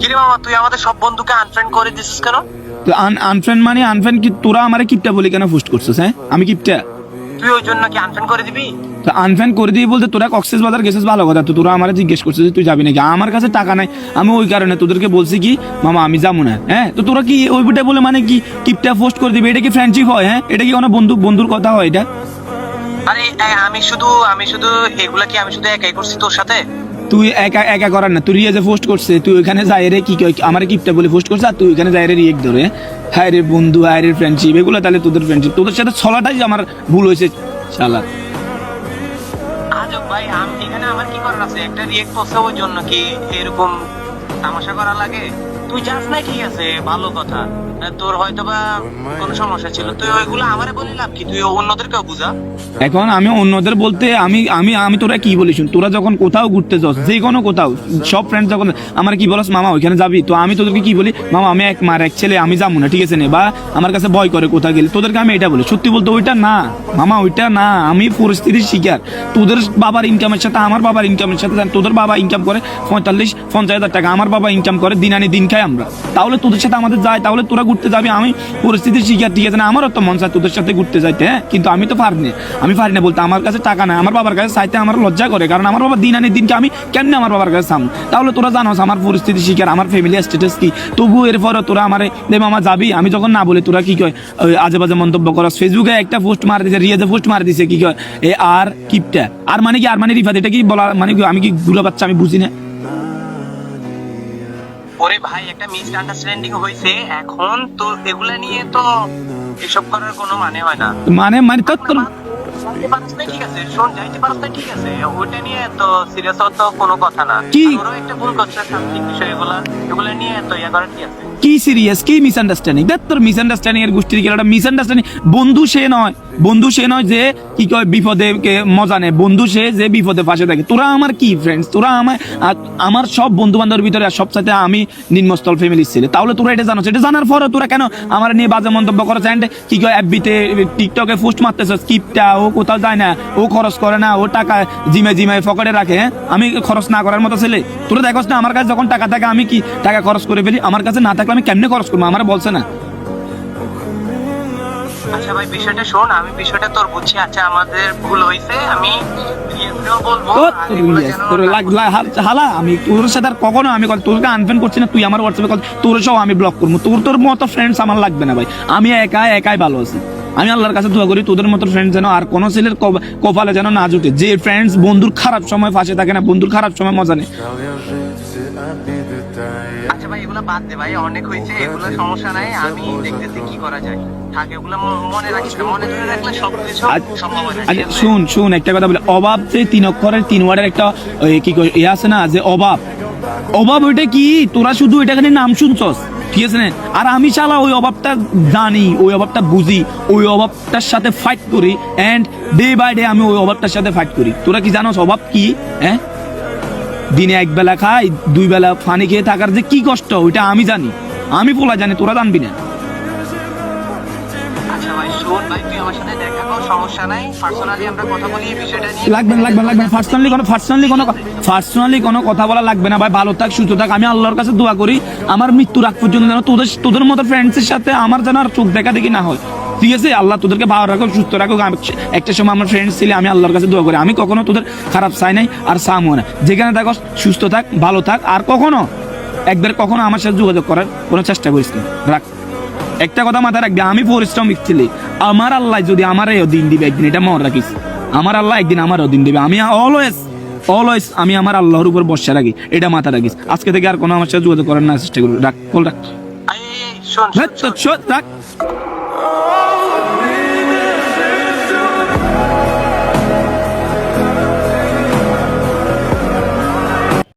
কিরে মামা তুই আমাদের সব বন্ধুকে আনফ্রেন্ড করে দিছিস কেন? তো আনফ্রেন্ড মানে আনফ্রেন্ড কি তোরা আমারে কিপটা বলি কেন পোস্ট করছিস হ্যাঁ? আমি কিপটা? তুই ওই জন্য কি আনফ্রেন্ড করে দিবি? তো আনফ্যান করে দিয়ে বলতে তোরা কক্সেস বাজার গেছিস ভালো কথা। তো তোরা আমার জিজ্ঞেস করছিস তুই যাবি নাকি? আমার কাছে টাকা নাই আমি ওই কারণে তোদেরকে বলছি কি মামা আমি যাব না হ্যাঁ? তো তোরা কি ওই বুটে বলে মানে কি কিপটা পোস্ট করে দিবি? এটা কি ফ্রেন্ডশিপ হয় হ্যাঁ? এটা কি কোনো বন্ধু বন্ধুর কথা হয় এটা? আরে আমি শুধু আমি শুধু এগুলা কি আমি শুধু একাই করছি তোর সাথে? তুই একা একা করার না। তুই রিয়াজে পোস্ট করছে, তুই ওইখানে যাই রে, কি আমার কিপটা বলে পোস্ট করছে, আর তুই ওইখানে যাই রে রিয়েক্ট ধরে। হ্যাঁ রে বন্ধু হ্যাঁ রে ফ্রেন্ডশিপ এগুলো তাহলে তোদের ফ্রেন্ডশিপ তোদের সাথে ছলাটাই আমার ভুল হয়েছে, শালা। আজব ভাই এখানে আমার কি করার আছে? একটা রিয়েক্ট জন্য কি এরকম তামাশা করা লাগে? তুই যাস না ঠিক আছে? ভালো কথা। তোর হয়তো বা কোনো সমস্যা ছিল। তুই ওইগুলো আমারে বলি লাভ কি? তুই বুঝা। এখন আমি অন্যদের বলতে আমি আমি আমি তোরা কি বলিস তোরা যখন কোথাও ঘুরতে যাস যে কোনো কোথাও, সব ফ্রেন্ড যখন, আমার কি বলস, মামা, ওইখানে যাবি? তো আমি তোদেরকে কি বলি? মামা, আমি এক, মার এক ছেলে, আমি যাব না, ঠিক আছে নে? বা, আমার কাছে ভয় করে গেলে? তোদেরকে আমি এটা বলি। সত্যি বলতে ওইটা না। মামা, ওইটা না। আমি পরিস্থিতির শিকার। তোদের বাবার ইনকামের সাথে আমার বাবার ইনকামের সাথে তোদের বাবা ইনকাম করে পঁয়তাল্লিশ, পঞ্চাশ হাজার টাকা। আমার বাবা ইনকাম করে দিন আনি, দিন খাই আমরা। তাহলে তোদের সাথে আমাদের যায়, তাহলে তোরা ঘুরতে যাবি, আমি পরিস্থিতির শিকার ঠিক আছে না? আমারও তো মন চায় তোদের সাথে ঘুরতে যাইতে হ্যাঁ? কিন্তু আমি তো পারি না আমি পারি না বলতে, আমার কাছে টাকা নাই। আমার বাবার কাছে চাইতে আমার লজ্জা করে, কারণ আমার বাবা দিন আনি দিনকে আমি কেন আমার বাবার কাছে চাম? তাহলে তোরা জানোস আমার পরিস্থিতি শিকার আমার ফ্যামিলি স্ট্যাটাস কি। তবু এরপরে তোরা আমার দে মামা যাবি। আমি যখন না বলে, তোরা কি কয়? আজে বাজে মন্তব্য করস। ফেসবুকে একটা পোস্ট মার দিছে রিয়াজে পোস্ট মার দিছে, কি কয়? এ আর কিপটা। আর মানে কি, আর মানে রিফাত, এটা কি বলা মানে কি, আমি কি গুলো বাচ্চা, আমি বুঝি না। ওরে ভাই একটা মিস আন্ডারস্ট্যান্ডিং হয়েছে এখন তো এগুলা নিয়ে তো এসব করার কোনো মানে হয় না। মানে মানে তো কি? সিরিয়াস কি মিসআন্ডারস্ট্যান্ডিং দেখ তোর মিসআন্ডারস্ট্যান্ডিং এর গোষ্ঠীর মিসআন্ডারস্ট্যান্ডিং বন্ধু সে নয়। বন্ধু সে নয় যে কি কয় বিপদে মজা নেয়। বন্ধু সে যে বিপদে পাশে থাকে। তোরা আমার কি ফ্রেন্ডস তোরা আমার আমার সব বন্ধু বান্ধবের ভিতরে সব সাথে আমি নিম্নস্থল ফ্যামিলি ছেলে। তাহলে তোরা এটা জানো? এটা জানার পরে তোরা কেন আমার নিয়ে বাজে মন্তব্য করছ? কি কয় এফবিতে টিকটকে পোস্ট মারতেছ স্কিপটা ও কোথাও যায় না ও খরচ করে না ও টাকা জিমে জিমে পকেটে রাখে হ্যাঁ? আমি খরচ না করার মতো ছেলে। তোরা দেখোস না আমার কাছে যখন টাকা থাকে আমি কি টাকা খরচ করে ফেলি? আমার কাছে না থাকলে আমি কেমনে খরচ করব? আমার বলছে না। আচ্ছা ভাই বিষয়টা শোন আমি বিষয়টা তোর বুঝছি। আচ্ছা আমাদের ভুল হয়েছে আমি ও, হাল- আমি তোর সাথে আর কখনো আমি তোরকে আনফ্রেন্ড করছি না তুই আমার হোয়াটসঅ্যাপে তোর সব আমি ব্লক করব। তোর তোর মতো ফ্রেন্ডস আমার লাগবে না ভাই। আমি একা একাই ভালো আছি। আমি আল্লাহর কাছে দোয়া করি তোদের মতো ফ্রেন্ড যেন আর কোনো ছেলের কপালে যেন না জুটে। যে ফ্রেন্ডস বন্ধুর খারাপ সময় ফাঁসে থাকে না বন্ধুর খারাপ সময় মজা নেই আচ্ছা ভাই এগুলো বাদ দে ভাই অনেক হয়েছে এগুলো সমস্যা নাই আমি দেখতেছি কি করা যায়। থাক এগুলো ম- রাখিস না ধরে রাখলে সব কিছু আচ্ছা, আচ্ছা শুন শুন একটা কথা বলে। অভাব যে তিন অক্ষরের তিন ওয়ার্ডের একটা কি আছে না যে অভাব অভাব ওইটা কি? তোরা শুধু এটা খালি নাম শুনছস? ঠিক আছে আর আমি চালা ওই অভাবটা জানি, ওই অভাবটা বুঝি, ওই অভাবটার সাথে ফাইট করি এন্ড ডে বাই ডে আমি ওই অভাবটার সাথে ফাইট করি। তোরা কি জানোস অভাব কি হ্যাঁ? দিনে এক বেলা খাই, দুই বেলা পানি খেয়ে থাকার যে কি কষ্ট, ওইটা আমি জানি। আমি পোলা জানি, তোরা জানবি না। আমার দেখা আমি আগ পর্যন্ত যেন তোদের তোদের মতো ফ্রেন্ডসের সাথে আমার যেন আর চোখ দেখা দেখি না হয়। ঠিক আছে? আল্লাহ তোদেরকে ভালো রাখুক, সুস্থ আমি একটা সময় আমার ফ্রেন্ডস ছিলে, আমি আল্লাহর কাছে দোয়া করি। আমি কখনো তোদের খারাপ চাই নাই আর চামও না। যেখানে থাকো সুস্থ থাক, ভালো থাক। আর কখনো, একবার কখনো আমার সাথে যোগাযোগ করার কোনো চেষ্টা করিস না। রাখ। একটা কথা মাথায় রাখবি আমি পরিশ্রমিক ছেলে। আমার আল্লাহ যদি আমার দিন দিবে একদিন এটা মনে রাখিস। আমার আল্লাহ একদিন আমার দিন দিবে। আমি অলওয়েজ অলওয়েজ আমি আমার আল্লাহর উপর বসে রাখি এটা মাথা রাখিস। আজকে থেকে আর কোনো আমার সাথে যোগাযোগ করার না চেষ্টা করি রাখ কল রাখ। শোন, রাখ।